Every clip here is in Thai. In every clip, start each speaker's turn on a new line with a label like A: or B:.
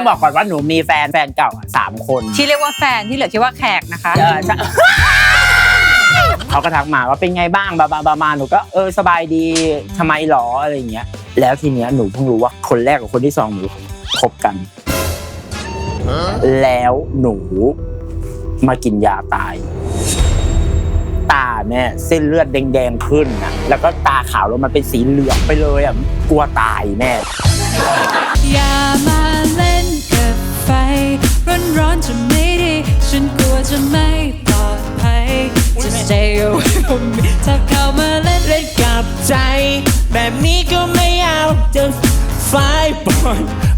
A: ต้องบอกก่อนว่าหนูมีแฟนแฟนเก่าอะสามคน
B: ที่เรียกว่าแฟนที่เหลือคิดว่าแขกนะคะ
A: เออใช่ เขาก็ทักมาว่าเป็นไงบ้างบาบาบามาหนูก็เออสบายดีทำไมหรออะไรอย่างเงี้ย แล้วทีเนี้ยหนูเพิ่งรู้ว่าคนแรกกับคนที่สองหนูคบกัน แล้วหนูมากินยาตาย ตาแม่เส้นเลือดแดงๆขึ้นนะแล้วก็ตาขาวแล้วมันเป็นสีเหลืองไปเลยอะกลัวตายแม่
C: อย่ามาเล่นกับไฟร้อนร้อนๆจะไม่ดี ฉันกลัวจะไม่ปลอดภัยจะ stay away from me ถ้าเข้ามาเล่นเล่นกับใจ แบบนี้ก็ไม่เอาจะ fly boy fly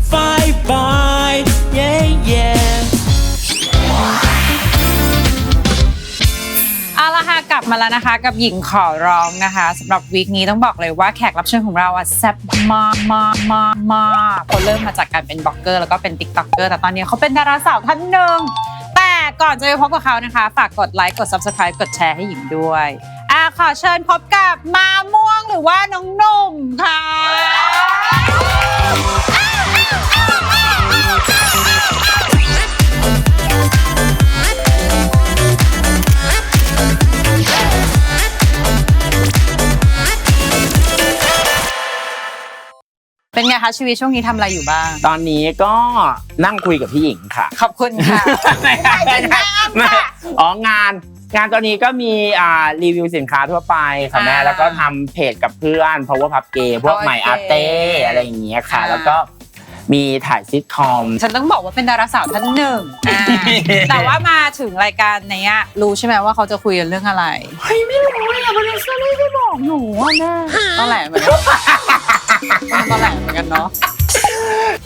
B: มาแล้วนะคะ กับหญิงขอร้องนะคะสำหรับวีคนี้ต้องบอกเลยว่าแขกรับเชิญของเราอะแซ่บมากมากมากมากเขาเริ่มมาจากการเป็นบล็อกเกอร์แล้วก็เป็นติ๊กต็อกเกอร์แต่ตอนนี้เขาเป็นดาราสาวท่านหนึ่งแต่ก่อนจะไปพบกับเขานะคะ ฝากกดไลค์กด subscribe กดแชร์ให้หญิงด้วยอะขอเชิญพบกับมาม่วงหรือว่าน้องหนุ่มค่ะ คะชีวิตช่วงนี้ทำอะไรอยู่บ้าง
A: ตอนนี้ก็นั่งคุยกับพี่หญิงค่ะ
B: ขอบคุณค่ะ
A: ไม่ใช่ไม่ใช่ไม่อ๋องาน งานตอนนี้ก็มีอ่ารีวิวสินค้าทั่วไปค่ะแม่
B: อ่า
A: แล้วก็ทำเพจกับเพื่อน power pub gay พวก
B: Power
A: ใหม่
B: Gay
A: อาเต้อะไรอย่างเงี้ยค่ะ
B: อ่า
A: แล้วก็ มีถ่ายซิทคอม
B: ฉันต้องบอกว่าเป็นดาราสาวท่านหนึ่งอ่าแต่ว่ามาถึงรายการเนี้ยรู้ใช่ไหมว่าเขาจะคุยกันเรื่องอะไร
A: เฮ้ยไม่รู้เลยอะวันนี้ฉันไม่ได้บอกหนูอะแม่
B: ตอนแหลเหมือนกันตอนแหลเหมือนกันเนาะ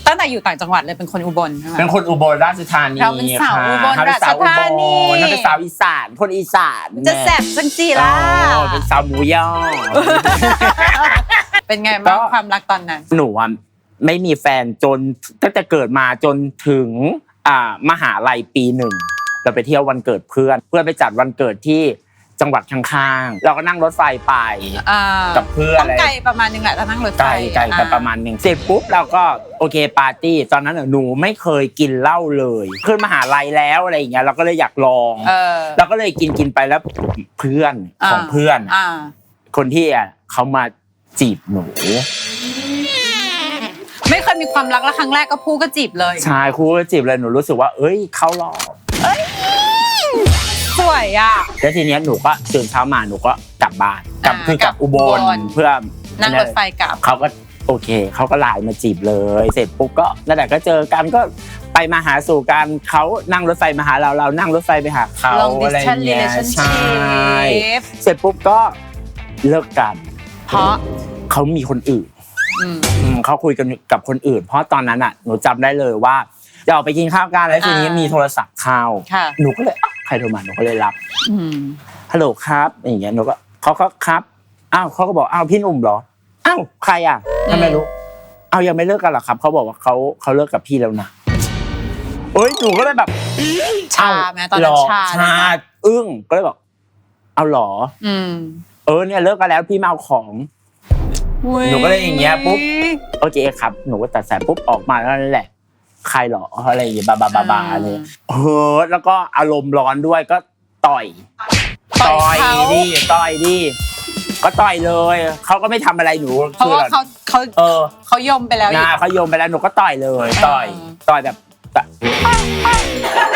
B: ตั้งแต่อยู่ต่างจังหวัดเลยเป็นคนอุบลใช่ไหม
A: เป็นคนอุบลราชธานี
B: เราเป็นสาว
A: ค่ะ
B: อุบล
A: เขเป็นสาวอุ
B: ราชธานี
A: บลเราเป็นสาวอีสานคนอีสาน
B: จะแสบจังจี
A: แม่
B: ล่ะ
A: อ๋อเป็นสาวหมูย่อ
B: เป็นไงบ้าง
A: ก็
B: ความรักตอนนั้น
A: หนูอะ ไม่มีแฟนจนตั้งแต่เกิดมาจนถึงอ่ามหาลัยปีหนึ่งเราไปเที่ยววันเกิดเพื่อน เพื่อนไปจัดวันเกิดที่จังหวัดข้างๆ เราก็นั่งรถไฟไป
B: อ่า
A: กับเพื่อน
B: ต้องไกลประมาณนึงแหละถ้านั่งรถไฟ
A: ไกลไกลกันประมาณหนึ่งเสร็จปุ๊บเราก็โอเคปาร์ตี้ตอนนั้นอะหนูไม่เคยกินเหล้าเลยขึ้นมหาลัยแล้วอะไรอย่างเงี้ยเราก็เลยอยากลอง
B: เออ
A: เราก็เลยกินกินไปแล้วเพื่อนของเพื่อนอะ
B: อ่า
A: คนที่อะเขามาจีบหนู
B: ไม่ เคยมีความรักแล้วครั้งแรกก็พูดก็จีบเลย
A: ชายครูก็จีบเลยหนูรู้สึกว่า เอ้ย เขาหล่อ
B: สวยอะ
A: แล้วทีเนี้ยหนูก็ตื่นเช้ามาหนูก็กลับบ้านกลับ
B: อ่า
A: คือกลับ
B: กลับ
A: อุบล
B: อุบล
A: เพื่อ
B: นั่งรถไฟกลับ
A: เขาก็โอเค เขาก็ไลน์มาจีบเลย เสร็จปุ๊บก็นั่นแหละก็เจอกันก็ไปมาหาสู่กันเขานั่งรถไฟมาหาเราเรานั่งรถไฟไปหาเขา
B: long
A: อะไร
B: distance
A: เงี้ยใช่
B: relationship
A: เสร็จปุ๊บก็เลิกกัน
B: เพราะ
A: เขามีคนอื่น
B: อืม
A: อืมเขาคุยกันกับคนอื่น เพราะตอนนั้นอะหนูจำได้เลยว่าจะออกไปกินข้าวกันแล้วทีนี้
B: อ่ามี
A: มีโทรศัพท์เข้า
B: ค่ะ
A: หนูก็เลยอ้าวใครโทรมาหนูก็เลยรับ
B: อืม
A: ฮัลโหลครับอย่างเงี้ยหนูก็เขาก็ครับอ้าวเขาก็บอกอ้าวพี่หนุ่มเหรออ้าวใครอะทำไมรู้อ้าวยังไม่เลิกกันเหรอครับเขาบอกว่าเขาเขาเลิกกับพี่แล้วนะเอ้ยหนูก็เลยแบบ
B: ชาไหมตอนนั้น
A: หร
B: ชาเลย
A: ชา
B: ไหม
A: อึ้งก็เลยบอกเอาเหรอ
B: อืม
A: เออเนี่ยเลิกกันแล้วพี่มาเอาของ หนูก็เลยอย่างเงี้ยปุ๊บโอเคครับ หนูก็ตัดสายปุ๊บออกมาแล้วนั่นแหละ ใครเหรออะไรอย่างเงี้ยบาบาบาบาเลยเฮ้อแล้วก็อารมณ์ร้อนด้วยก็ต่อย
B: ต่อยเขา
A: ดิต่อยดิก็ต่อยเลยเขาก็ไม่ทำอะไรหนู
B: เพราะว่าเขาเขา
A: เออ
B: เขายมไปแล้วอี
A: งากเขาโยมไปแล้วหนูก็ต่อยเลย ต่อย
B: เออ
A: ต่อยแบบ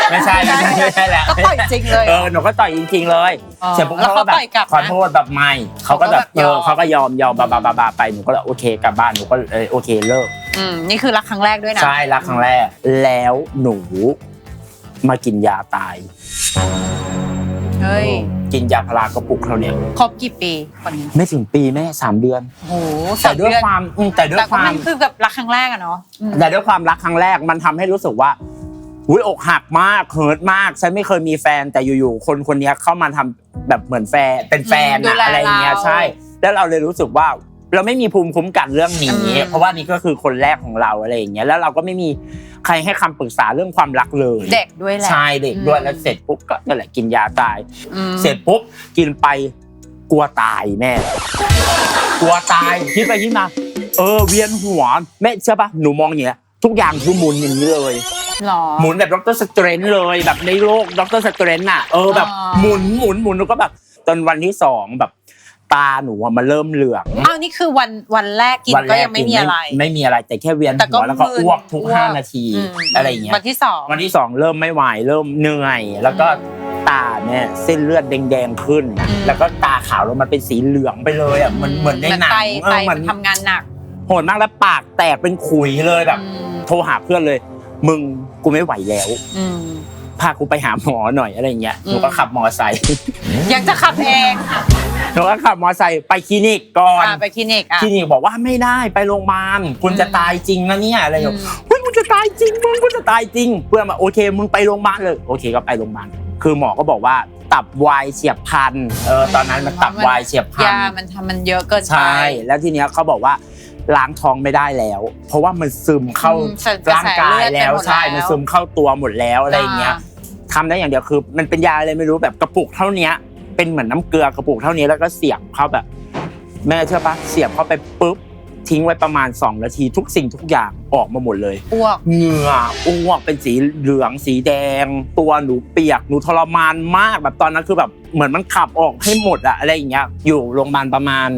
A: ไม่ใช่ไม่ใช่ไม่ใช่แหละ
B: ก็ต่อยจริงเลย
A: เออหนูก็ต่อยจริง ๆ เลย
B: อ๋อ
A: เสร็จปุ๊บ
B: แล้ว
A: เขาก็แบบ
B: เขาต่อยกลับนะ
A: ขอโทษแบบไม่เขาก็แบบ
B: เขาก็แบบ
A: เออย
B: อม
A: เขาก็ยอมยอมบาบาบาบาไปหนูก็เลยโอเคกลับบ้านหนูก็เออโอเคเลิก
B: อืมนี่คือรักครั้งแรกด้วยนะ
A: ใช่รักครั้งแรก แล้วหนูมากินยาตาย
B: เฮ้ย
A: กินยาพารากระปุกเขาเนี่ย
B: ครบกี่ปีคนนี้
A: ไม่ถึงปีแม่สามเดือน
B: โอ้โห
A: แต่ด้วย
B: สเอน
A: ความอืมแต่ด้วย
B: แต่
A: ค
B: ก็
A: วา
B: มั
A: ม
B: นคือแบบรักครั้งแรกอะเนาะอืม
A: แต่ด้วยความรักครั้งแรกมันทำให้รู้สึกว่าอุ้ยอกหักมากเฮิร์ตมาก ฉันไม่เคยมีแฟนแต่อยู่ๆคนคนเนี้ยเข้ามาทำแบบเหมือนแฟนเป็นแฟน
B: ดู
A: อะ
B: แล
A: อะไรอย่างเงี้ย
B: เรา
A: ใช่ แล้วเราเลยรู้สึกว่า เราไม่มีภูมิคุ้มกันเรื่องนี้
B: อืม
A: เพราะว่านี่ก็คือคนแรกของเราอะไรอย่างเงี้ยแล้วเราก็ไม่มีใครให้คำปรึกษาเรื่องความรักเลย
B: เด็กด้วยแหละ
A: ใช่เด็กด้วย
B: อืม
A: แล้วเสร็จปุ๊บก็นั่นแหละกินยาตาย
B: อืม
A: เสร็จปุ๊บกินไปกลัวตายแม่ กลัวตายคิดไปคิดมาเออเวียนหัวแม่เชื่อปะหนูมองอย่างเงี้ยทุกอย่างคือหมุนอย่างนี้เลย
B: หรอ
A: หมุนแบบดรสเตรนเลยแบบในโลกดรสเตรนน่ะเออแบบ
B: อ๋อ
A: หมุนหมุนหมุนแล้วก็แบบตอนวันที่สองแบบ ตาหนูอะมันเริ่มเหลือง
B: อ้าวนี่คือวันวันแรกกิน
A: วัน
B: ก็
A: แรก
B: ยังไม่มีอะไร
A: ไม่มีอะไรแต่แค่เวียน
B: แต่ก็
A: หัวแล้วก็
B: มึน
A: อ้วกทุก
B: อ้วก
A: ห้านาที
B: ม
A: อะไรอย่างเงี้ย
B: วันที่สอง
A: วันที่สองเริ่มไม่ไหวเริ่มเหนื่อยแล้วก็ตาเนี่ยเส้นเลือดแดงๆขึ้น แล้วก็ตาขาวแล้วมันเป็นสีเหลืองไปเลยอะมันเหมือนในหนัง
B: ไต
A: เอ
B: ไต
A: อมั
B: มันนทำงานหนัก
A: โหดมากแล้วปากแตกเป็นขุยเลยแบบ
B: อืม
A: โทรหาเพื่อนเลย มึงกูไม่ไหวแล้ว
B: อืม
A: พากูไปหาหมอหน่อยอะไรเงี้ย
B: อืม
A: หนูก็ขับมอไซค์
B: ยังจะขับเอง
A: หนูก็ขับมอไซค์ไปคลินิกก่อน
B: อะไปคลินิกอะ
A: คลินิกบอกว่าไม่ได้ไปโรงพยาบาลคุณจะตายจริงนะเนี่ยอะไรอย่าง
B: อื
A: เงี้ย
B: ม
A: เฮ้ยมึงจะตายจริงมึงกูจะตายจริง เพื่อนมาโอเค มึงไปโรงพยาบาลเลยโอเคก็ไปโรงพยาบาลคือหมอก็บอกว่าตับวายเฉียบพลันเออตอนนั้นมันตับวายเฉียบพลั
B: ยาน มันทำมันเยอะเกินไป
A: ใช่ แล้วทีเนี้ยเขาบอกว่าล้างท้องไม่ได้แล้ว เพราะว่ามันซึมเข้า
B: อืมใส่กระ
A: ร่าง
B: แส
A: กาย
B: เลือดไป
A: แล้ว
B: หมด
A: ใช่
B: แล้ว
A: มันซึมเข้าตัวหมดแล้วอะไรอย่างเงี้ยทำได้อย่างเดียวคือ มันเป็นยาอะไรไม่รู้แบบกระปุกเท่าเนี้ย เป็นเหมือนน้ำเกลือกระปุกเท่านี้แล้วก็เสียบเข้าแบบ แม่เชื่อปะเสียบเข้าไปปุ๊บทิ้งไว้ประมาณ 2 นาทีทุกสิ่งทุกอย่างออกมาหมดเลย
B: อ้วก
A: เหงื่ออ้วกเป็นสีเหลืองสีแดง ตัวหนูเปียกหนูทรมานมากแบบตอนนั้นคือแบบเหมือนมันขับออกให้หมดอะอะไรอย่างเงี้ยอยู่โรงพยาบาลประมาณ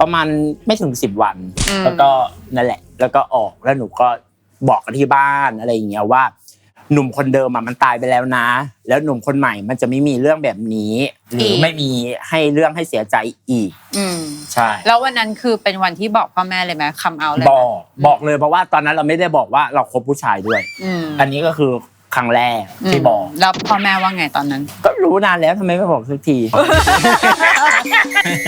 A: ประมาณไม่ถึงสิบวัน
B: อืม
A: แล้วก็นั่นแหละ แล้วก็ออกแล้วหนูก็บอกกันที่บ้านอะไรอย่างเงี้ยว่า หนุ่มคนเดิมอะมันตายไปแล้วนะ แล้วหนุ่มคนใหม่มันจะไม่มีเรื่องแบบนี้ หรือไม่มีให้เรื่องให้เสียใจอีก
B: อืม
A: ใช่
B: แล้ววันนั้นคือเป็นวันที่บอกพ่อแม่เลยไหมคำเอาเลยไหม
A: บอกบอกเลยเพราะว่าตอนนั้นเราไม่ได้บอกว่าเราคบผู้ชายด้วย
B: อืม
A: อันนี้ก็คือครั้งแรกที่บอก
B: แล้วพ่อแม่ว่าไงตอนนั้น
A: ก็รู้นานแล้วทำไมไม่บอกสักที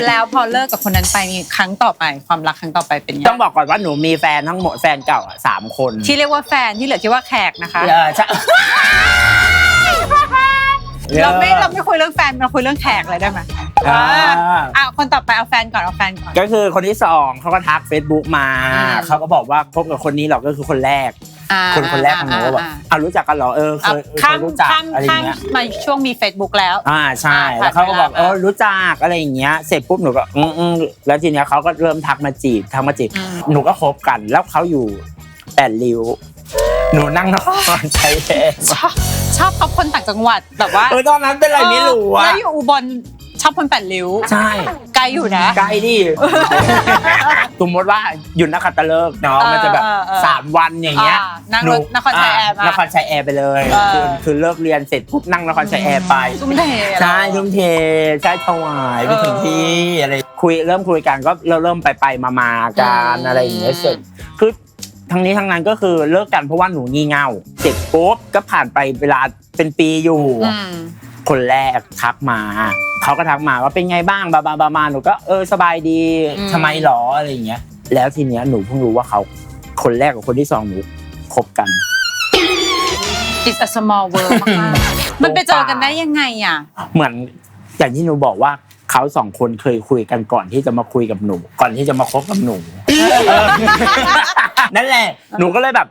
B: แล้วพอเลิกกับคนนั้นไปมีครั้งต่อไปความรักครั้งต่อไปเป็นยัง
A: ต้อง
B: ไง
A: บอกก่อนว่าหนูมีแฟนทั้งหมดแฟนเก่าอะสามคน
B: ที่เรียกว่าแฟนที่เหลือที่ว่าแขกนะคะ
A: เออใช่
B: เราไม่เราไม่คุยเรื่องแฟนเราคุยเรื่องแขกเลยได้ไหม
A: อ่า
B: อะคนต่อไปเอาแฟนก่อนเอาแฟนก่อน
A: ก็คือคนที่สองเขาก็ทัก Facebook มา
B: อืม
A: เขาก็บอกว่าคบกับคนนี้หรอกก็คือคนแรก
B: อ่า
A: คนคนแรกของหนูก็บอก
B: อ่า
A: อ่ารู้จักกันเหรอเออเค
B: อ่าย
A: เค
B: ข้าม
A: ยรู้จัก
B: ข้าม
A: อะไรอ
B: ข้าม
A: ย่างเงี้ย
B: มาช่วงมี Facebook แล้ว
A: อ่าใช่
B: อ่า
A: แล้วเขาก็บอก
B: ผ่านไปแล้ว
A: เออรู้จักอะไรอย่างเงี้ยเสร็จปุ๊บหนูก็อืมอืมแล้วทีเนี้ยเขาก็เริ่มทักมาจีบทักมาจีบ
B: อืม
A: หนูก็คบกันแล้วเขาอยู่แปดริ้ว หนูนั่งนครชัยแทน
B: ชอบชอบเขาคนต่างจังหวัดแบบว่า
A: เออตอนนั้นเป็นอะไรไม่รู้
B: แล้
A: อะ
B: วอยู่อุบล ชอบคนแปดริ้ว
A: ใช่
B: ไกลอยู่นะ
A: ไกลดิ สมมติว่าหยุดนักขัตฤกษ์เนาะ
B: เออ
A: มันจะแบบ
B: เออเออ
A: สามวันอย่างเงี้ย
B: อ่านั่งรถนครชัยแอร์มาา
A: นครชัยแอร์ไปเลย
B: เออ
A: คือคือเลิกเรียนเสร็จปุ๊บนั่งนครชัยแอร์ไป
B: ทุ่มเท
A: ใช่ทุ่มเทใช่ถวายไปถึงที่อะไรคุยเริ่มคุยกันก็เราเริ่มไปไปมามาๆกันอะไรอย่างเงี้ยเสร็จคือทั้งนี้ทั้งนั้นก็คือเลิกกันเพราะว่าหนูงี่เง่าเสร็จปุ๊บก็ผ่านไปเวลาเป็นปีอยู่
B: อืม
A: คนแรกทักมา เขาก็ทักมาว่าเป็นไงบ้างบาบาบามาหนูก็เออสบายดี
B: อืม
A: ทำไมหรออะไรอย่างเงี้ย แล้วทีเนี้ยหนูเพิ่งรู้ว่าเขาคนแรกกับคนที่สองหนูคบกัน
B: it's a small world มากๆมันไปเจอกันได้ยังไงอะ
A: เหมือนอย่างที่หนูบอกว่าเขาสองคนเคยคุยกันก่อนที่จะมาคุยกับหนู ก่อนที่จะมาคบกับหนู นั่นแหละหนูก็เลยแบบ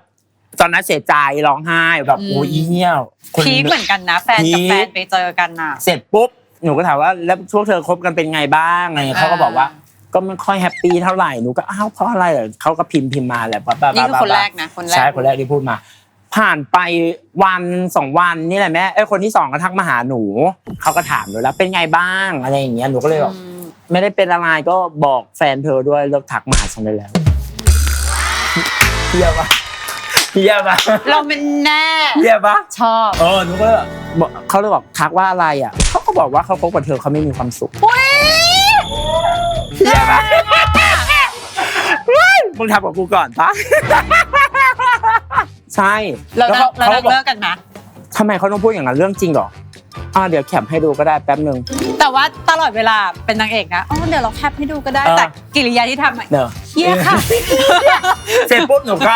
A: ตอนนั้นเสียใจร้องไห้แบบ
B: อืม
A: โอ้ยเหี้ยคน
B: พีคเหมือนกันนะ แฟนกับ
A: พีค
B: แฟนไปเจอกันน่ะ
A: เสร็จปุ๊บหนูก็ถามว่าแล้วพวกเธอคบกันเป็นไงบ้างอะไรเงี้ยเขาก็บอกว่าก็ไม่ค่อยแฮปปี้เท่าไหร่หนูก็อ้าวเพราะอะไรเหรอเขาก็พิมพ์พิมพ์มาแหละว่าบ้า
B: นี่คือ
A: บ้า
B: คน
A: บ้า
B: แรกนะคนแรก
A: ใช่คนแรกที่พูดมา ผ่านไปวันสองวันนี่แหละแม่ไอ้ยคนที่สองก็ทักมาหาหนูเขาก็ถามหนูแล้วเป็นไงบ้างอะไรอย่างเงี้ยหนูก็เลยบอก
B: อืม
A: ไม่ได้เป็นอะไรก็บอกแฟนเธอด้วยเลิกทักมาหาฉันได้แล้วเฮียปะ เฮียปะ
B: เราเป็นแน่
A: เฮียปะ
B: ชอบ
A: เออหนูก็เลยบอกเขาเลยบอกทักว่าอะไรอะเขาก็บอกว่าเขาคบกับเธอเขาไม่มีความสุขเฮียปะเฮ้ยมึงทำกับกูก่อนปะใช่
B: เรา
A: แล้ว
B: จะ
A: เขา
B: เรา
A: เขา
B: จะ
A: บอก
B: เลิกกันนะ
A: ทำไมเขาต้องพูดอย่างนั้นเรื่องจริงเหรออ่าเดี๋ยวแคปให้ดูก็ได้แป๊บหนึ่ง
B: แต่ว่าตลอดเวลาเป็นนางเอกนะอ๋อเดี๋ยวเราแคปให้ดูก็ได้
A: เออ
B: แต่กิริยาที่ทำอะ
A: เนอะ
B: เฮียค่ะ
A: เสร็จปุ๊บหนูก็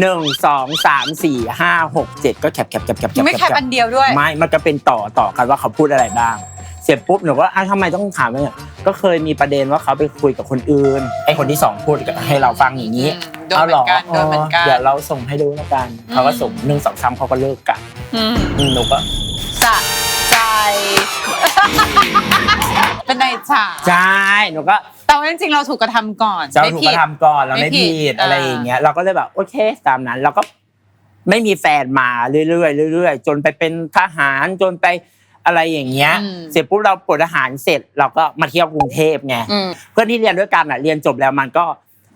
A: หนึ่งสองสามสี่ห้าหกเจ็ดก็แคปแคปแคปแคปแคป
B: ไม่แคปอันเดียวด้วย
A: ไม่ มันก็เป็นต่อต่อกันว่าเขาพูดอะไรบ้าง เสร็จปุ๊บหนูก็อะทำไมต้องถามเนี่ยก็เคยมีประเด็นว่าเขาไปคุยกับคนอื่นไอ้คนที่สองพูดให้เราฟังอย่างนี้
B: อืมโดนเหมือนกันโดนเหมือนกัน
A: เดี๋ยวเราส่งให้ดูแล้วกัน
B: อืม
A: เขาก็ส่งหนึ่งสองสามเขาก็เลิกกัน
B: อืม
A: อืมหนูก็
B: สะใจ เป็นนายฉา
A: ใช่หนูก็
B: แต่แต่ว่าจริงๆเราถูกกระทำก่อน
A: เรา
B: ไม่
A: ถูก
B: ผิ
A: ก
B: ด
A: ระทำก่อนเราไม่
B: ไม่ผิ
A: ผิ
B: ด
A: ดอะไร
B: อ่า
A: อย่างเงี้ย เราก็เลยแบบโอเคตามนั้น เราก็ไม่มีแฟนมาเรื่อยๆเรื่อยๆจนไปเป็นทหารจนไปอะไรอย่างเงี้ย
B: อืม
A: เสร็จปุ๊บเราปลดทหารเสร็จเราก็มาเที่ยวกรุงเทพไง
B: อืม
A: เพื่อนที่เรียนด้วยกันอะเรียนจบแล้วมันก็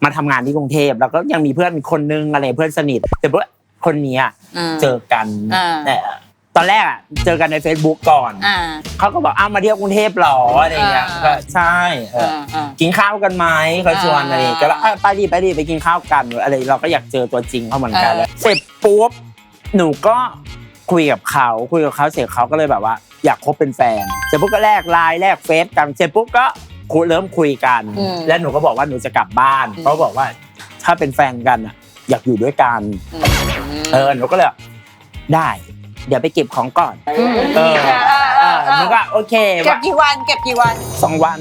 A: มาทำงานที่กรุงเทพแล้วก็ยังมีเพื่อนคนนึงอะไรเพื่อนสนิท แต่ว่าคนเนี้ย
B: อืม
A: เจอกัน
B: อ่า
A: แต่ตอนแรกอะเจอกันใน Facebook ก่อน
B: อ่า
A: เขาก็บอกอ้าวมาเที่ยวกรุงเทพเหรออะไรอย่างเงี้ย
B: อ่า
A: ก็ใช่เออ
B: อ่าอ่า
A: กินข้าวกันไหมเขาชวนอะไรอย่างเงี้ยก็แล้ว
B: อ่า
A: เออไปดิไปดิไปกินข้าวกันอะไรเราก็อยากเจอตัวจริงเขาเหมือนกัน
B: เออ
A: แล้วเสร็จปุ๊บหนูก็คุยกับเขาคุยกับเขาเสร็จเขาก็เลยแบบว่า อยากคบเป็นแฟนเสร็จปุ๊บก็แลกไลน์แลกเฟซกันเสร็จปุ๊บก็คุยเริ่มคุยกัน
B: อืม
A: แล้วหนูก็บอกว่าหนูจะกลับบ้าน
B: อืม
A: เขาบอกว่าถ้าเป็นแฟนกันอะอยากอยู่ด้วยกัน
B: อืม
A: เออหนูก็เลยแบบได้ เดี๋ยวไปเก็บของก่อน
B: ม
A: เออเออหนูก็โอเค
B: เก็บ
A: ว่า
B: กี่วันเก็บกี่วัน
A: สองวัน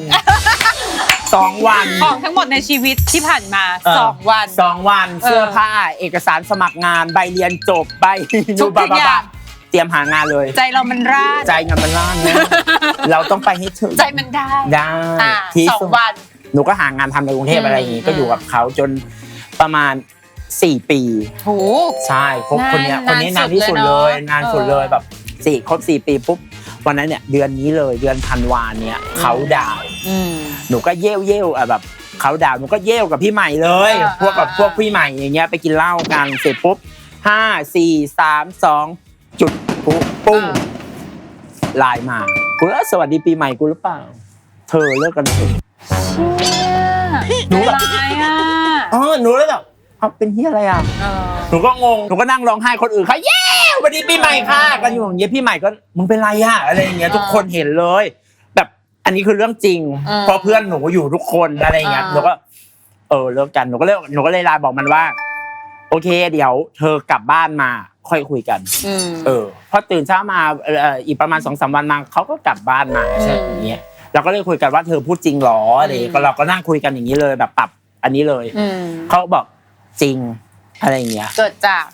A: สองวัน
B: ของทั้งหมดในชีวิตที่ผ่านมา
A: เส
B: องวัน
A: สองวัน
B: เออ
A: เสื้อผ้า เอกสารสมัครงานใบเรียนจบใบ
B: ทุก
A: บาบา
B: อย่าง
A: เตรียมหางานเลย
B: ใจเรามันร่า
A: ใจงานมันล่านนะเราต้องไปให้ถึง
B: ใจมันได้
A: ได้
B: อ่า
A: ที่
B: สอง
A: สุด
B: วัน
A: หนูก็หางานทำในกรุงเทพ
B: อืม
A: อะไรอย่างงี้
B: อืม
A: ก็อยู่กับเขาจนประมาณ สี่ปี
B: โห
A: ใช่คบ
B: นาน
A: คนเนี้ยคนนี้นาน
B: นาน
A: ที่สุด
B: สุด
A: เล
B: เลย
A: ย
B: เนอะ
A: นานสุด
B: เออ
A: เลยแบบสี่ครบสี่ปีปุ๊บวันนั้นเนี่ยเดือนนี้เลยเดือนธันวาเนี่ยเขาดาวน์
B: อืม
A: หนูก็เย่วเย่วอะแบบเขาดาวน์หนูก็เย่วกับพี่ใหม่เลย
B: อ่า
A: พวกกับ
B: อ่า
A: พวกพี่ใหม่อย่างเงี้ยไปกินเหล้ากันเสร็จปุ๊บห้าสี่สามสองจุดปุ๊บปุ้งไลน์มากูเออสวัสดีปีใหม่กูหรือเปล่า เธอเลิกกันเถอะหนู
B: ใจ
A: แบบ
B: ร้ายอะ
A: อ๋อหนูเลยแบบ เอาเป็นเฮียอะไรอะ
B: เออ
A: หนูก็งงหนูก็นั่งร้องไห้คนอื่นเขาเย้สวัสดีปีใหม่ค่ะกันอยู่อย่างเงี้ยพี่ใหม่ก็มึงเป็นไรอะอะไรอย่างเงี้ยทุกคนเห็นเลย แบบอันนี้คือเรื่องจริง
B: อืม
A: เพราะเพื่อนหนูอยู่ทุกคนอะไรอย่างเงี้ย
B: อ่า
A: หนูก็ เออเลิกกันหนูก็เลยหนูก็เลยไลน์บอกมันว่า โอเค เดี๋ยว เธอกลับบ้านมาค่อยคุยกัน
B: อืม
A: เออพอตื่นเช้ามาเอ่ออีกประมาณสองสามวันมาเขาก็กลับบ้านมาใช่
B: อืม
A: อย่างเงี้ยเราก็เลยคุยกันว่าเธอพูดจริงเหรออะไรอย่างเงี้ย
B: อืม
A: ก็เราก็นั่งคุยกันอย่างนี้เลยแบบปรับอันนี้เลย
B: อืม
A: เขาบอก จริงอะไรอย่างเงี้ย
B: เกิดจาก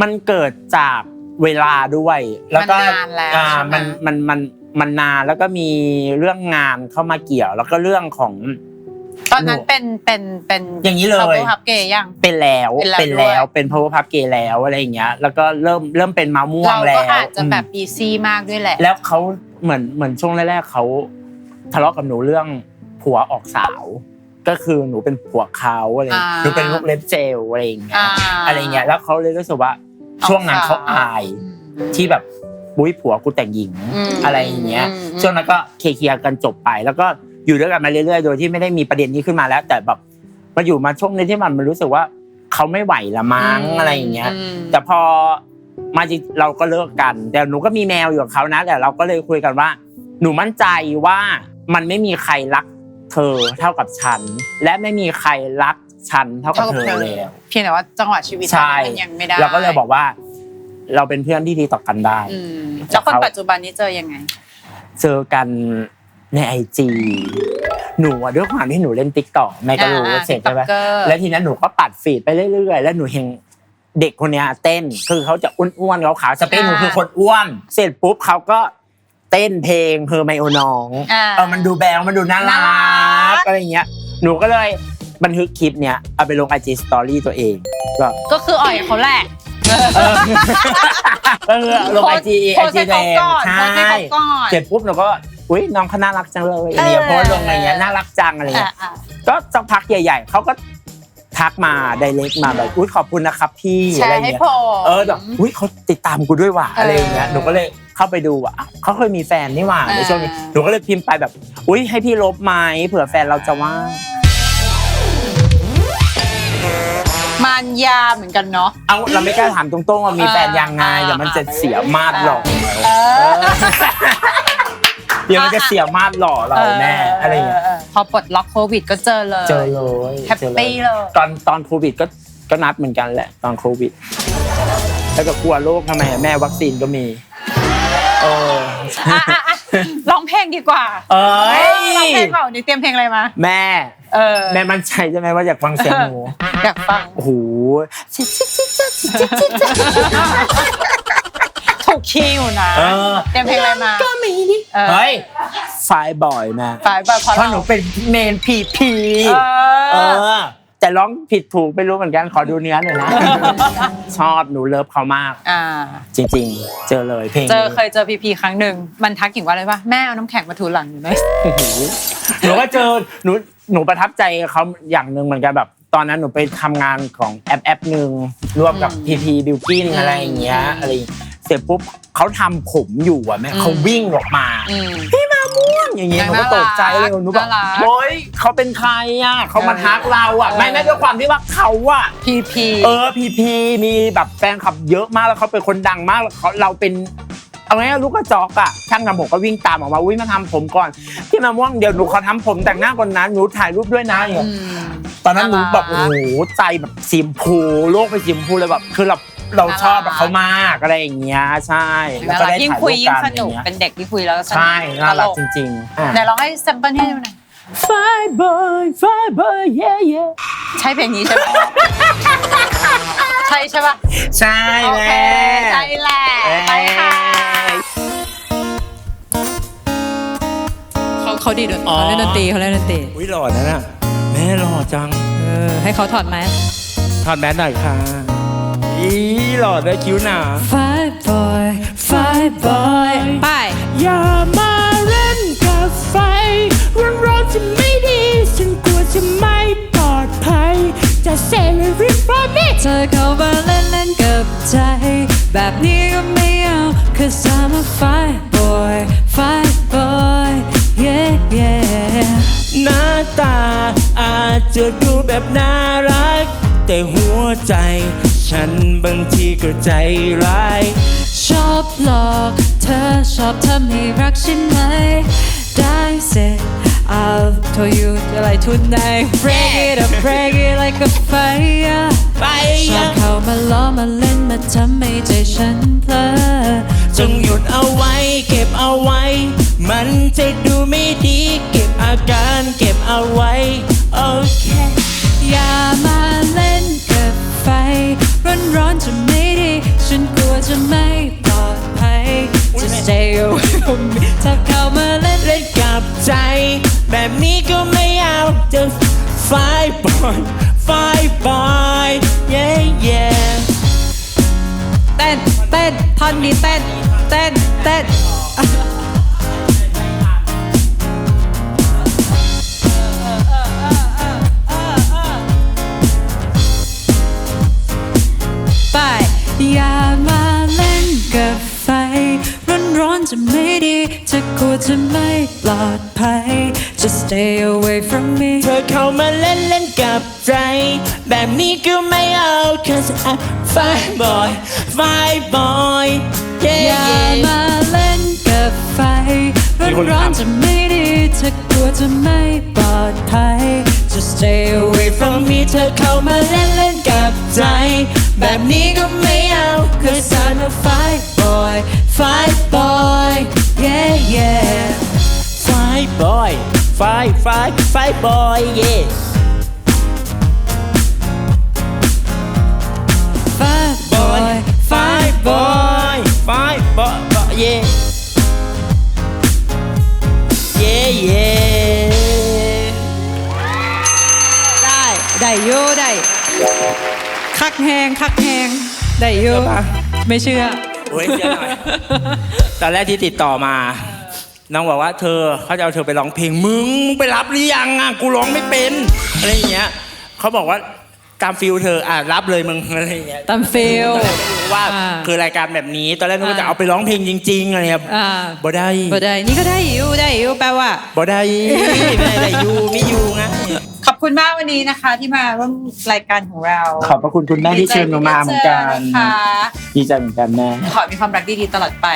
A: มันเกิดจากเวลาด้วย แล้วก็
B: มันนานแล้ว
A: อ่า
B: ใช่ไหม
A: มันมันมันมันนานแล้วก็มีเรื่องงานเข้ามาเกี่ยว แล้วก็เรื่องของ
B: ตอนนั้นเป็นเป็นเป็น
A: อย่างนี้เลย
B: พับเกย์ยัง
A: เป็นแล้ว
B: เป็นแล้ว
A: เป็น
B: ด้วย
A: เป็น power pub gay แล้วอะไรอย่างเงี้ย แล้วก็เริ่มเริ่มเป็นมาม่วง
B: เรา
A: แล้
B: ก็
A: ว
B: อาจจะแบบ
A: อืม
B: บีซี่มากด้วยแหละ
A: แล้วเขาเหมือนเหมือนช่วงแรกๆเขาทะเลาะกับหนูเรื่องผัวออกสาว ก็คือหนูเป็นผัวเขาอะไรอย่างเงี้ย
B: อ่า
A: หนูเป็นลูกเล็บเจลอะไรอย่างเงี้ย
B: อ่า
A: อะไรเงี้ยแล้วเขาเลยรู้สึกว่าช่วงนั้นเขาอายที่แบบบุ้ยผัวกูแต่งหญิง
B: อืม
A: อะไรอย่างเงี้ย
B: อืม
A: ช่วงนั้นก็เคลียร์ๆกันจบไปแล้วก็อยู่ด้วยกันมาเรื่อยๆ โดยที่ไม่ได้มีประเด็นนี้ขึ้นมาแล้ว แต่แบบมาอยู่มาช่วงนี้ที่มันมันรู้สึกว่าเขาไม่ไหวละมั้งอะไรอย่างเงี้ย
B: ม
A: แต่พอมาจริงเราก็เลิกกัน แต่หนูก็มีแมวอยู่กับเขานะ แต่เราก็เลยคุยกันว่า หนูมั่นใจว่ามันไม่มีใครรัก เธอเท่ากับฉัน และไม่มีใครรักฉันเท่ากับ
B: เท่ากับ
A: เธอ
B: เธอ
A: แล้ว
B: เพียงแต่ว่าจังหวะชีวิต
A: ใช่
B: มันยังไม่ได้
A: เราก็เลยบอกว่า เราเป็นเพื่อนที่ดีต่อกันได้
B: อืมแล้วคนปัจจุบันนี้เจอยังไง
A: เจอกันในไอจีหนูอะด้วยความที่หนูเล่นติ๊กต็อกแม่ก็รู้
B: อ่า
A: เสร็จใช่ไหม
B: TikToker
A: แล้วทีนั้นหนูก็ปัดฟีดไปเรื่อยๆ แล้วหนูเห็นเด็กคนเนี้ยเต้นคือเขาจะอ้วนๆขาวๆสเปคหนูคือคนอ้วน เสร็จปุ๊บเขาก็ เต้นเพลงเฮอร์ไมโอน้อง
B: อ่า
A: เออมันดูแบวมันดูน่ารั
B: น่ารั
A: ก
B: ก
A: อะไรอย่างเงี้ยหนูก็เลยบันทึกคลิปเนี้ยเอาไปลงไอจีสตอรี่ตัวเองก็
B: ก็คืออ่อยเขาแหละ
A: เออลงไอจี
B: โพ
A: ไอ
B: สต์
A: จี
B: ให้
A: แด
B: เขา
A: ง
B: ก่อน
A: ใช
B: โพสต์ให้่เขาก่อน
A: เสร็จปุ๊บหนูก็อุ้ยน้องเขาน่ารักจังเลยอะไรเงี้ย
B: เออ
A: โพสต์ลงอะไรเงี้ยน่ารักจังอะไรเงี้ย
B: อ่า
A: ก็สักพักใหญ่ ๆ เขาก็ ทักมาไดเรกมาแบบอุ้ยขอบคุณนะครับพี่
B: ๆแช
A: อะไร
B: ร์ให้
A: เงี้ย
B: ผม
A: เออแบบอุ้ยเขาติดตามกูด้วยว่ะ
B: เอออ
A: อะไรอย่างเงี้ยหนูก็เลยเข้าไปดูว่าอ้าวเขาเคยมีแฟนนี่หว่าใน
B: เออ
A: ช่วงนี้หนูก็เลยพิมพ์ไปแบบ อุ้ยให้พี่ลบไหมเผื่อแฟนเราจะว่า
B: มารยาเหมือนกันเนาะ
A: เอาเราไม่กล้าถามตรงๆว่ามีแฟนยังไง
B: เออ
A: เดี๋ยวมันจะเสียมาดหลอก
B: เออ
A: เดี๋ยวมันจะเสียมาดหล่อเราแน่อะไรอย่างเงี้ย
B: เออพอปลดล็อกโควิดก็เจอเลย
A: เจอเลย
B: แฮปปี้เลย
A: ตอนตอนโควิดก็ก็นัดเหมือนกันแหละตอนโควิด แล้วก็กลัวโรคทำไมอะแม่วัคซีนก็มีเออ
B: อะอะอะร้องเพลงดีกว่า
A: เอ้ย
B: ร้องเพลงเปล่านี่เตรียมเพลงอะไรมา
A: แม่
B: เออ
A: แม่มั่นใจใช่ไหมว่าอยากฟังเสียงหนู
B: อยากฟัง
A: โอ้โห
B: ถูกคีย์อยู่นะ
A: เออ
B: เตรียมเพลงอะไรมา
A: ก็มีดิ
B: เออ
A: เฮ้ยไฟบ่อยแม่
B: ฝ่ายแบบเพราะ
A: เพราะห
B: เรา
A: นูเป็นเมนพีพี
B: เอ
A: เอ
B: อ
A: อ แต่ร้องผิดถูกไม่รู้เหมือนกันขอดูเนื้อหน่อยนะ ชอบหนูเลิฟเขามาก
B: อ่า
A: จริง ๆ เจอเลยเพลง
B: เจอ
A: นี้
B: เคยเจอพีพีครั้งหนึ่งมันทักกิ่งว่าอะไรปะแม่เอาน้ำแข็งมาถูหลังอยู่ไหม
A: โอ้โหหนูก็เจอหนูหนูประทับใจเขาอย่างหนึ่งเหมือนกันแบบ ตอนนั้นหนูไปทำงานของแอปแอปหนึ่งร่วมกับพีพีบิวกิ้นอะไรอย่างเงี้ยอะไร อย่างเงี้ยเสร็จปุ๊บเขาทำผมอยู่อะแม่เขาวิ่งออกมา
B: อืม
A: อย่างเงี้ยหนูก็
B: น่ารัก
A: ตกใจเลยหนูแบบ
B: น่ารัก
A: โอ๊ยเขาเป็นใครอะเขามาทักเราอะ
B: เออ
A: ไม่ไม่ด้วยความที่ว่าเขาอะ
B: พีพี
A: เออพีพีมีแบบแฟนคลับเยอะมากแล้วเขาเป็นคนดังมากแล้วเขาเราเป็นเอาไงลูกกระจอกอะช่างทำผมก็วิ่งตามออกมาอุ้ยมาทำผมก่อนพี่มาม่วงเดี๋ยวหนูขอทำผมแต่งหน้าก่อนนะหนูถ่ายรูปด้วยนะอย่างเงี้ย
B: อืม
A: ตอนนั้นหนูแบบ
B: น่า
A: โอ้
B: รัก
A: โหใจแบบสีชมพูโลกเป็นสีชมพูเลยแบบคือเรา เราชอบแบบเขามากอะไรอย่างเงี้ยใช่แล้ว
B: น่า
A: ก็
B: รัก
A: ได้
B: ยิ่ง
A: ถ่าย
B: คุ
A: รู
B: ย
A: ป
B: ยิ่ง
A: กัน
B: ส
A: อ
B: นุ
A: ย่ากงเงี้ย
B: เป็นเด็กที่คุยแล้วสนุก
A: ใช่น่ารัก
B: ตล
A: จริงๆอะ
B: ไหนลองให้แซมเปิลให้ดูหน่อย
A: Fire boy Fire boy yeah yeah
B: ใช่เพลงนี้ใช่ไหมใช่ใช่ป่ะ
A: ใช่
B: โอ
A: แม่
B: เคใช่แหละไปค่ะ
C: เขาเขาดีดนเขาเล่นดนตรีเขาเล่นดนตรี
A: อุ้ยหล่อนะน่ะแม่หล่อจัง
C: เออให้เขาถอดไหม
A: ถอดแมสหน่อยค่ะ อีหล่อด้วยคิ้วหนา
C: Five boy Five boy ไป
D: อย่ามาเล่นกับไฟร้อนร้อนๆจะไม่ดี ฉันกลัวจะไม่ปลอดภัย จะเซเลริฟอร์มิ
C: เธอเข้ามาเล่นเล่นกับใจ แบบนี้ก็ไม่เอา cause I'm a five boy five boy yeah yeah
D: หน้าตาอาจจะดูแบบน่ารัก แต่หัวใจ ฉันบางทีก็ใจร้าย
C: ชอบหลอกเธอชอบทำให้รักใช่ไหม ได้สิ I'll tell you like tonight break it up break it like a fire
D: ไป
C: ชอบเข้ามาล้อมาเล่นมาทำให้ใจฉันเพลอ
D: จงหยุดเอาไว้เก็บเอาไว้ มันจะดูไม่ดี เก็บอาการเก็บเอาไว้ โอเค
C: อย่ามาเล่นกับไฟ ร้อนร้อนๆจะไม่ดี ฉันกลัวจะไม่ปลอดภัย Just stay away from me ถ้าเข้ามาเล่น
D: เล่นกับใจ แบบนี้ก็ไม่เอา just five boy five boy yeah yeah
C: เต้นเต้นท่อนนี้เต้นเต้นเต้น จะไม่ดีจะกลัวจะไม่ปลอดภัย Just stay away from me
D: เธอเข้ามาเล่นเล่นกับใจ แบบนี้ก็ไม่เอา cause I'm five boy five boy
C: อย่า
D: yeah
C: มาเล่นกับไฟร้อนร้อนๆจะไม่ดีถ้ากลัวจะไม่ปลอดภัย Just stay away
D: away from me เธอเข้ามาเล่นเล่นกับใจ แบบนี้ก็ไม่เอา cause I'm a five boy five boy five five five boy yeah
C: Five boy
D: five boy five boy boy, yeah yeah yeah
C: ได้ได้โยได้ คักแหงคักแหงได้โยไม่เชื่อ
D: โอ้ยเชื่อหน่อย ตอนแรกที่ติดต่อมา น้องบอกว่าเธอเขาจะเอาเธอไปร้องเพลงมึงมึงไปรับหรือยังอะกูร้องไม่เป็นอะไรอย่างเงี้ยเขาบอกว่าตามฟิลเธออะรับเลยมึงอะไรอย่างเงี้ย
C: ตามฟิล
D: ตอนแรกไม่รู้ว่า
C: อ่า
D: คือรายการแบบนี้ ตอนแรกนึกว่า
C: อ่า
D: จะเอาไปร้องเพลงจริง ๆอะไรเงี้ย
C: อ่า
D: บ่ได้
C: บ่ได้นี่ก็ได้อยู่ได้อยู่แปลว่า
D: บ่ได้ไม่ได้อยู่ไม่อยู่ไง
B: ขอบคุณมากวันนี้นะคะ ที่มาร่วมรายการของเรา
A: ขอบพระคุณคุณแม่ที่เชิญหนูมาเหมือนกัน
B: ดีใจที่ได้เจอนะคะ
A: ดีใจเหมือนกันแม่
B: ขอมีความรักดีๆตลอดไป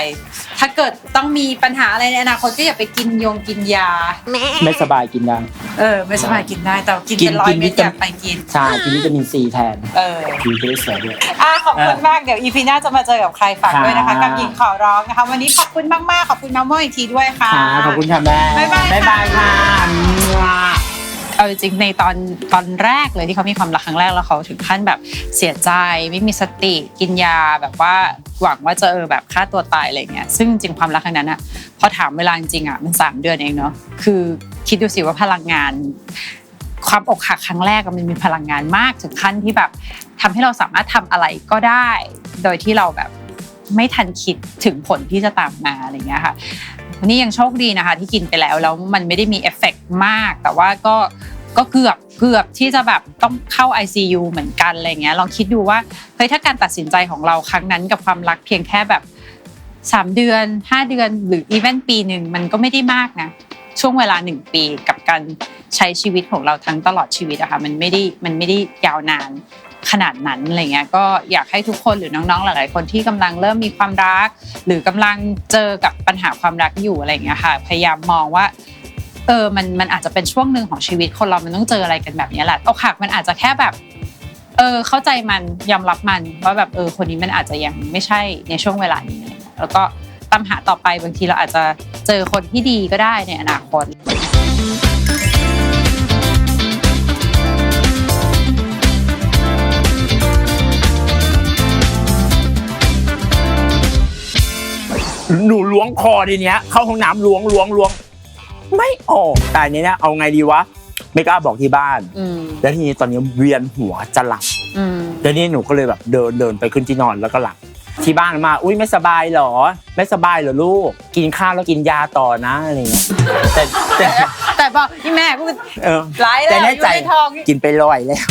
B: ถ้าเกิดต้องมีปัญหาอะไรในอนาคตก็อย่าไปกินยงกินยา
A: ไม่สบายกินยัง
B: เออ ไม่สบายกินได้แต่กิน
A: กิน
B: เป็นร้อย
A: กิน
B: เม็ด
A: วิตามิน
B: อย่าไปกิน
A: ใช่กินวิตามินซีแทน
B: เออ
A: ผิวจะได้สวยด้วย
B: อะขอบคุณมากเดี๋ยวอีพีหน้าจะมาเจอกับใครฝากด้วยนะคะ
A: ค่ะ
B: กับหญิงขอร้องนะคะ วันนี้ขอบคุณมากๆขอบคุณน้องโมอีกทีด้วยค่ะ
A: ค่ะขอบคุณค่ะแม่
B: บ๊ายบาย
A: บ๊ายบาย
B: ค่ะ
A: ค่ะ
B: เอาจริงในตอนตอนแรกเลยที่เขามีความรักครั้งแรกแล้วเขาถึงขั้นแบบเสียใจไม่มีสติกินยาแบบว่าหวังว่าจะเออแบบฆ่าตัวตายอะไรเงี้ยซึ่งจริงความรักครั้งนั้นอะพอถามเวลาจริงอะมันสามเดือนเองเนาะคือคิดดูสิว่าพลังงาน ความอกหักครั้งแรกมันมีพลังงานมากถึงขั้นที่แบบทำให้เราสามารถทำอะไรก็ได้ โดยที่เราแบบไม่ทันคิดถึงผลที่จะตามมาอะไรเงี้ยค่ะ นนี้ยังโชคดีนะคะ ที่กินไปแล้วแล้วมันไม่ได้มีเอฟเฟกต์มาก แต่ว่าก็ก็เกือบเกือบที่จะแบบต้องเข้า ICU เหมือนกันอะไรเงี้ยลองคิดดูว่าเฮ้ยถ้าการตัดสินใจของเราครั้งนั้นกับความรักเพียงแค่แบบ 3 เดือน 5 เดือนหรืออีเวนปีหนึ่งมันก็ไม่ได้มากนะ ช่วงเวลาหนึ่งปีกับการใช้ชีวิตของเราทั้งตลอดชีวิตอะค่ะมันไม่ได้มันไม่ได้ยาวนาน ขนาดนั้นอะไรเงี้ยก็อยากให้ทุกคนหรือน้องๆหลายๆคนที่กำลังเริ่มมีความรัก หรือกำลังเจอกับปัญหาความรักอยู่อะไรเงี้ยค่ะ พยายามมองว่าเออมันมันอาจจะเป็นช่วงหนึ่งของชีวิตคนเรามันต้องเจออะไรกันแบบนี้แหละอกหักมันอาจจะแค่แบบเออเข้าใจมันยอมรับมันว่าแบบเออคนนี้มันอาจจะยังไม่ใช่ในช่วงเวลานี้แล้วก็ตามหาต่อไปบางทีเราอาจจะเจอคนที่ดีก็ได้ในอนาคต
A: หนูล้วงคอทีเนี้ย เข้าห้องน้ำล้วงล้วงล้วงไม่ออกแต่อันนี้เนี่ยเอาไงดีวะ ไม่กล้าบอกที่บ้าน
B: อืม
A: แล้วทีนี้ตอนนี้เวียนหัวจะหลับ
B: อืม
A: แล้วนี่หนูก็เลยแบบเดินเดินไปขึ้นที่นอนแล้วก็หลับที่บ้านมา อุ้ยไม่สบายเหรอ ไม่สบายเหรอลูก กินข้าวแล้วกินยาต่อนะอะไรเงี้ยแต่แต่
B: แต่บอกที่แม่กู
A: เออ
B: ร้ายเลย
A: แต่แน่ใจ
B: อยู่ในท้อง
A: กินไปลอยแล้ว